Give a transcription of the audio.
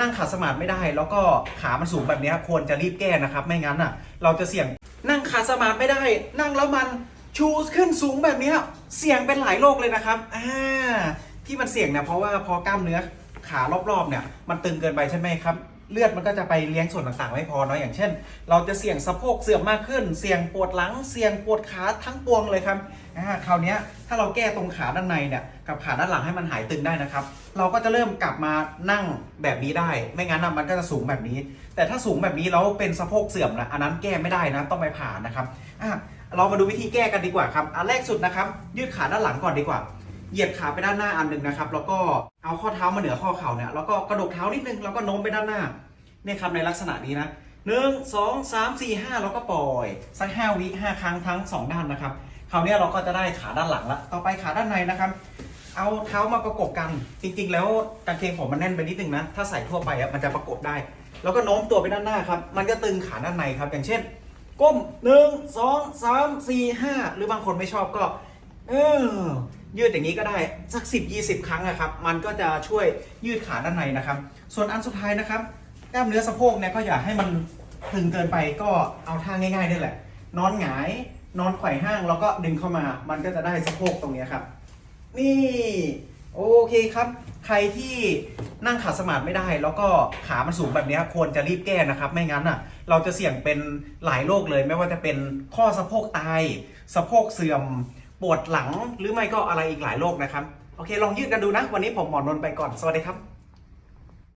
นั่งขาสมาธิไม่ได้ แล้วก็ขามันสูงแบบนี้ควรจะรีบแก้นะครับ ไม่งั้นอะ เราจะเสี่ยงนั่งขาสมาธิไม่ได้ นั่งแล้วมันชูขึ้นสูงแบบนี้เสี่ยงเป็นหลายโรคเลยนะครับอ่าที่มันเสี่ยงเนี่ยเพราะว่าพอกล้ามเนื้อขารอบๆเนี่ยมันตึงเกินไปใช่ไหมครับ เลือดมันก็จะไปเลี้ยงส่วนต่างๆ ไม่พอเนาะอย่างเช่น เราจะเสี่ยงสะโพกเสื่อมมากขึ้น เสี่ยงปวดหลัง เสี่ยงปวดขาทั้งปวงเลยครับอ่าคราวนี้ถ้าเราแก้ตรงขาด้านในเนี่ยกับขาด้านหลังให้มันหายตึงได้นะครับ เราก็จะเริ่มกลับมานั่งแบบนี้ได้ ไม่งั้นนะมันก็จะสูงแบบนี้ แต่ถ้าสูงแบบนี้แล้วเป็นสะโพกเสื่อมนะอันนั้นแก้ไม่ได้นะต้องไปผ่านะครับอะเรามาดูวิธีแก้กันดีกว่าครับอันแรกสุดนะครับยืดขาด้านหลังก่อนดีกว่า เหยียดขาไปด้านหน้าอันหนึ่งนะครับ แล้วก็เอาข้อเท้ามาเหนือข้อเข่าเนี่ยแล้วก็กระดกเท้านิดนึงแล้วก็โน้มไปด้านหน้าเนี่ยครับในลักษณะนี้นะหนึ่งสองสามสี่ห้าแล้วก็ปล่อยสักห้าวิห้าครั้งทั้งสองด้านนะครับคราวนี้เราก็จะได้ขาด้านหลังละต่อไปขาด้านในนะครับ เอาเท้ามาประกบกัน จริง ๆ แล้วกางเกงผมมันแน่นไปนิดนึงนะถ้าใส่ทั่วไปอะมันจะประกบได้ แล้วก็โน้มตัวไปด้านหน้าครับ มันก็ตึงขาด้านในครับ อย่างเช่น ก้มหนึ่งสองสามสี่ห้าหรือบางคนไม่ชอบก็ เออ ยืดอย่างนี้ก็ได้สัก 10 20 ครั้งนะครับ มันก็จะช่วยยืดขาด้านในนะครับ ส่วนอันสุดท้ายนะครับกล้ามเนื้อสะโพกเนี่ยก็อย่าให้มันตึงเกินไปก็เอาท่าง่ายๆนี่แหละ นอนหงาย นอนไขว่ห้างแล้วก็ดึงเข้ามา มันก็จะได้สะโพกตรงนี้ครับ นี่โอเคครับ ใครที่นั่งขาสมาธิไม่ได้ แล้วก็ขามันสูงแบบนี้ควรจะรีบแก้นะครับ ไม่งั้นอะ เราจะเสี่ยงเป็นหลายโรคเลย ไม่ว่าจะเป็นข้อสะโพกตาย สะโพกเสื่อม ปวดหลังหรือไม่ก็อะไรอีกหลายโรคนะครับ โอเค ลองยืดกันดูนะ วันนี้ผมหมอนนท์ไปก่อน สวัสดีครับ